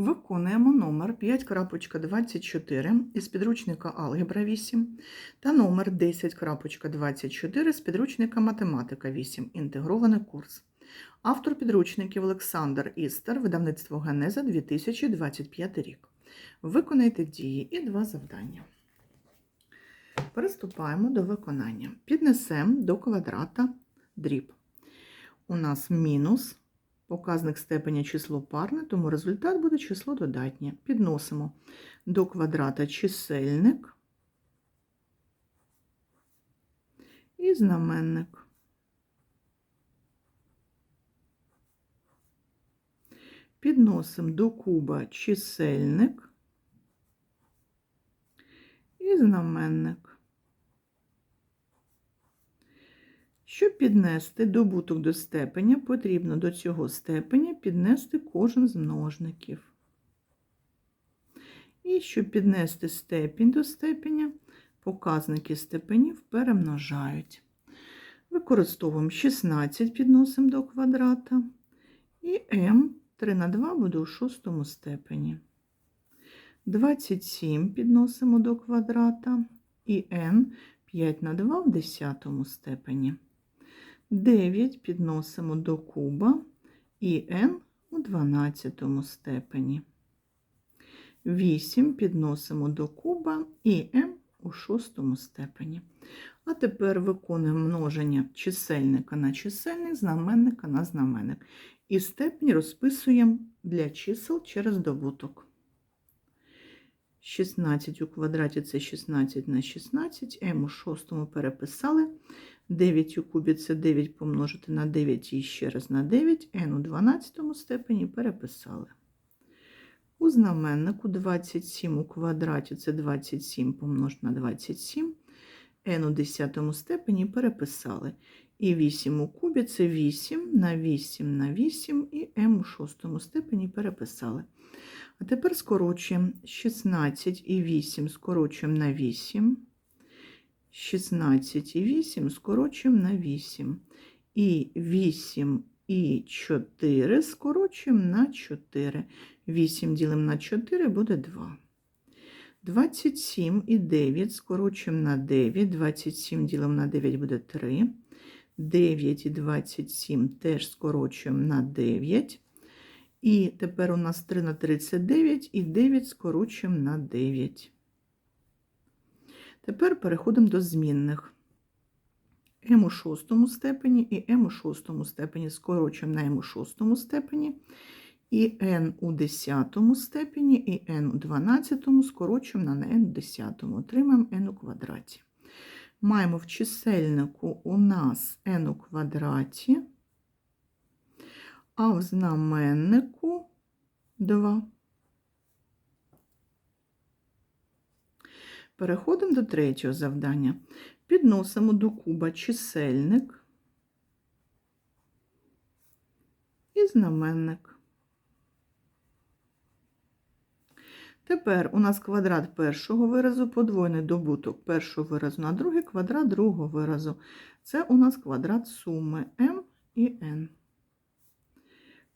Виконуємо номер 5.24 із підручника Алгебра 8 та номер 10.24 з підручника Математика 8. Інтегрований курс. Автор підручників Олександр Істер, видавництво Генеза 2025 рік. Виконайте дії і два завдання. Приступаємо до виконання. Піднесемо до квадрата дріб. У нас мінус показник степеня число парне, тому результат буде число додатнє. Підносимо до квадрата чисельник і знаменник. Підносимо до куба чисельник і знаменник. Щоб піднести добуток до степеня, потрібно до цього степеня піднести кожен з множників. І щоб піднести степінь до степеня, показники степенів перемножають. Використовуємо 16 підносимо до квадрата, і m 3 на 2 буде у шостому степені. 27 підносимо до квадрата, і n 5 на 2 в десятому степені. 9 підносимо до куба і n у 12 степені. 8 підносимо до куба і m у 6 степені. А тепер виконуємо множення чисельника на чисельник, знаменника на знаменник. І степень розписуємо для чисел через добуток. 16 у квадраті це 16 на 16, m у шостому переписали. 9 у кубі це 9 помножити на 9 і ще раз на 9, n у 12 степені переписали. У знаменнику 27 у квадраті це 27 помножити на 27, n у 10 степені переписали. І 8 у кубі це 8 на 8 на 8 і m у 6 степені переписали. А тепер скорочуємо 16 і 8 скорочуємо на 8. 16 і 8 скорочуємо на 8. І 8 і 4 скорочуємо на 4. 8 ділимо на 4 буде 2. 27 і 9 скорочуємо на 9. 27 ділимо на 9 буде 3. 9 і 27 теж скорочуємо на 9. І тепер у нас 3 на 39 і 9 скорочуємо на 9. Тепер переходимо до змінних. М у шостому степені і М у шостому степені скорочуємо на М у шостому степені, і N у десятому степені, і N у дванадцятому скорочуємо на N у десятому. Отримаємо N у квадраті. Маємо в чисельнику у нас N у квадраті, а в знаменнику 2. Переходимо до третього завдання. Підносимо до куба чисельник і знаменник. Тепер у нас квадрат першого виразу, подвоєний добуток першого виразу на другий квадрат другого виразу. Це у нас квадрат суми m і n.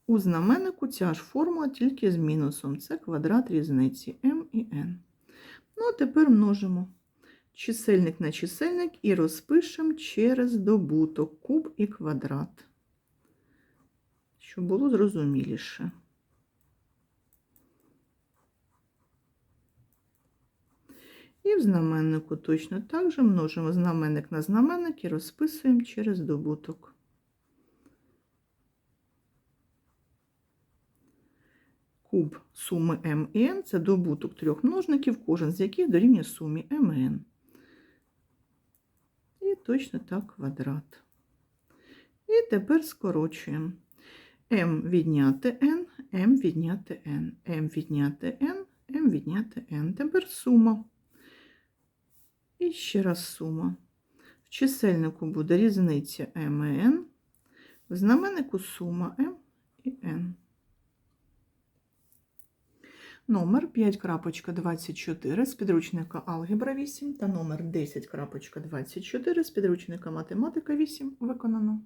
У знаменнику ця ж формула тільки з мінусом. Це квадрат різниці m і n. Ну, а тепер множимо чисельник на чисельник і розпишемо через добуток куб і квадрат, щоб було зрозуміліше. І в знаменнику точно так же множимо знаменник на знаменник і розписуємо через добуток. Куб суми n – це добуток трьох множників, кожен з яких дорівнює сумі m і точно так квадрат. І тепер скорочуємо m відняти n, m відняти n, m відняти n, m відняти n. Тепер сума. І ще раз сума. В чисельнику буде різниця n, в знаменнику сума m і n. Номер 5.24 з підручника Алгебра 8 та номер 10.24 з підручника Математика 8 виконано.